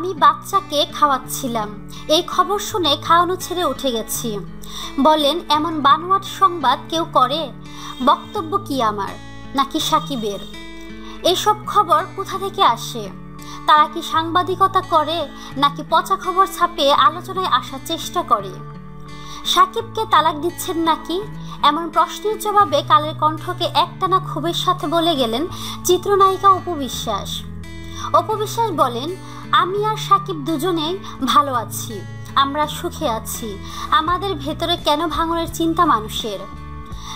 আমি বাচ্চাকে খাওয়াচ্ছিলাম। এই খবর শুনে খাওয়ানো ছেড়ে উঠে গেছি। বলেন, এমন বানোয়াট সংবাদ কেউ করে? বক্তব্য কি আমার? নাকি সাকিবের? এসব খবর কোথা থেকে আসে? তারা কি সাংবাদিকতা করে, নাকি পচা খবর ছাপিয়ে আলোচনায় আসার চেষ্টা করে? সাকিবকে তালাক দিচ্ছেন নাকি? এমন প্রশ্নের জবাবে কালের কণ্ঠকে একটানা ক্ষোভের সাথে বলে গেলেন চিত্রনায়িকা অপবিশ্বাস অপবিশ্বাস বলেন আমি আর সাকিব দুজনেই ভালো আছি, আমরা সুখে আছি। আমাদের ভেতরে কেন ভাঙনের চিন্তা মানুষের?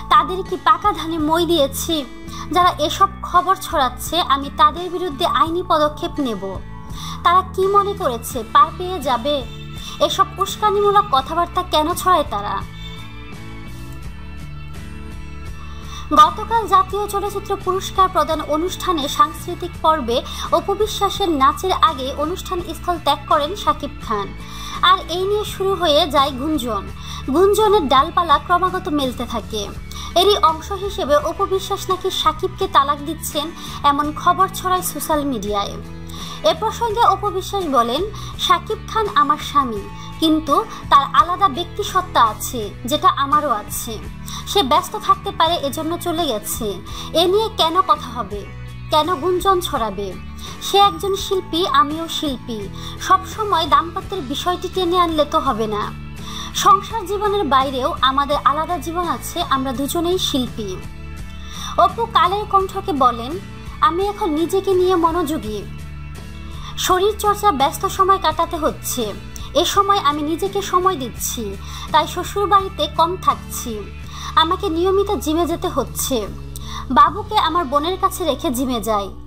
তাদের কি পাকা ধানে মই দিয়েছি? যারা এসব খবর ছড়াচ্ছে, আমি তাদের বিরুদ্ধে আইনি পদক্ষেপ নেব। তারা কি মনে করেছে, পার পেয়ে যাবে? এসব উস্কানিমূলক কথাবার্তা কেন ছড়ায় তারা? গতকাল জাতীয় চলচ্চিত্র পুরস্কার প্রদান অনুষ্ঠানে সাংস্কৃতিক পর্বে অপবিশ্বাসের নাচের আগে অনুষ্ঠান স্থল ত্যাগ করেন শাকিব খান। আর এই নিয়ে শুরু হয়ে যায় গুঞ্জন। গুঞ্জনের ডালপালা ক্রমাগত মেলতে থাকে। এরই অংশ হিসেবে অপবিশ্বাস নাকি সাকিবকে তালাক দিচ্ছেন এমন খবর ছড়ায় সোশ্যাল মিডিয়ায়। এ প্রসঙ্গে অপবিশ্বাস বলেন, সাকিব খান আমার স্বামী, কিন্তু তার আলাদা ব্যক্তিসত্তা আছে, যেটা আমারও আছে। সে ব্যস্ত থাকতে পারে, এজন্য চলে গেছে। এ নিয়ে কেন কথা হবে? কেন গুঞ্জন ছড়াবে? সে একজন শিল্পী, আমিও শিল্পী। সবসময় দাম্পত্যের বিষয়টি টেনে আনলে তো হবে না। সংসার জীবনের বাইরেও আমাদের আলাদা জীবন আছে, আমরা দুজনেই শিল্পী। অপু কালের কণ্ঠকে বলেন, আমি এখন নিজেকে নিয়ে মনোযোগী। শরীর চর্চা ব্যস্ত সময় কাটাতে হচ্ছে। এ সময় আমি নিজেকে সময় দিচ্ছি, তাই শ্বশুর বাড়িতে কম থাকছি। আমাকে নিয়মিত জিমে যেতে হচ্ছে। বাবুকে আমার বোনের কাছে রেখে জিমে যাই।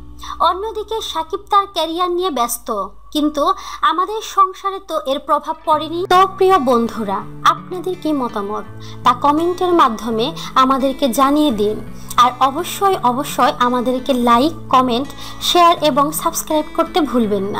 অন্যদিকে সাকিব তার ক্যারিয়ার নিয়ে ব্যস্ত, কিন্তু আমাদের সংসারে তো এর প্রভাব পড়েনি। তো প্রিয় বন্ধুরা, আপনাদের কি মতামত? তা কমেন্টের মাধ্যমে আমাদেরকে জানিয়ে দিন। আর অবশ্যই অবশ্যই আমাদেরকে লাইক, কমেন্ট, শেয়ার এবং সাবস্ক্রাইব করতে ভুলবেন না।